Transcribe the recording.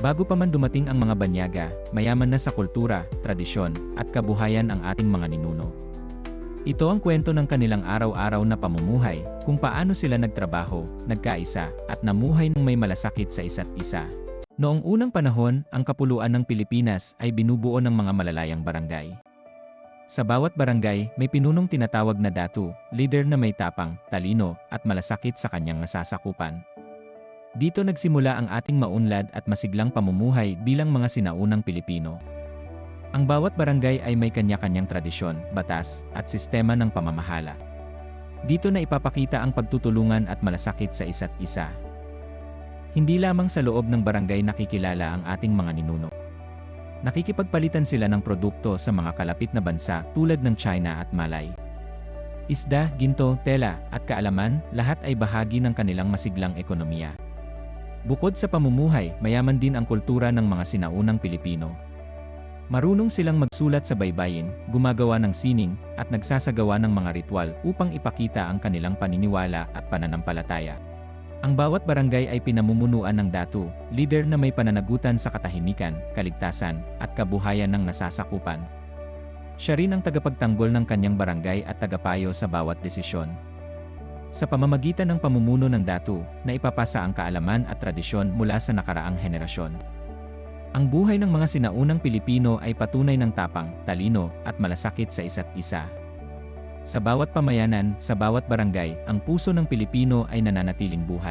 Bago pa man dumating ang mga banyaga, mayaman na sa kultura, tradisyon, at kabuhayan ang ating mga ninuno. Ito ang kwento ng kanilang araw-araw na pamumuhay, kung paano sila nagtrabaho, nagkaisa, at namuhay ng may malasakit sa isa't isa. Noong unang panahon, ang kapuluan ng Pilipinas ay binubuo ng mga malalayang barangay. Sa bawat barangay, may pinunong tinatawag na datu, leader na may tapang, talino, at malasakit sa kanyang nasasakupan. Dito nagsimula ang ating maunlad at masiglang pamumuhay bilang mga sinaunang Pilipino. Ang bawat barangay ay may kanya-kanyang tradisyon, batas, at sistema ng pamamahala. Dito na ipapakita ang pagtutulungan at malasakit sa isa't isa. Hindi lamang sa loob ng barangay nakikilala ang ating mga ninuno. Nakikipagpalitan sila ng produkto sa mga kalapit na bansa tulad ng China at Malay. Isda, ginto, tela, at kaalaman, lahat ay bahagi ng kanilang masiglang ekonomiya. Bukod sa pamumuhay, mayaman din ang kultura ng mga sinaunang Pilipino. Marunong silang magsulat sa baybayin, gumagawa ng sining, at nagsasagawa ng mga ritual upang ipakita ang kanilang paniniwala at pananampalataya. Ang bawat barangay ay pinamumunuan ng datu, leader na may pananagutan sa katahimikan, kaligtasan, at kabuhayan ng nasasakupan. Siya rin ang tagapagtanggol ng kanyang barangay at tagapayo sa bawat desisyon. Sa pamamagitan ng pamumuno ng datu, na ipapasa ang kaalaman at tradisyon mula sa nakaraang henerasyon. Ang buhay ng mga sinaunang Pilipino ay patunay ng tapang, talino, at malasakit sa isa't isa. Sa bawat pamayanan, sa bawat barangay, ang puso ng Pilipino ay nananatiling buhay.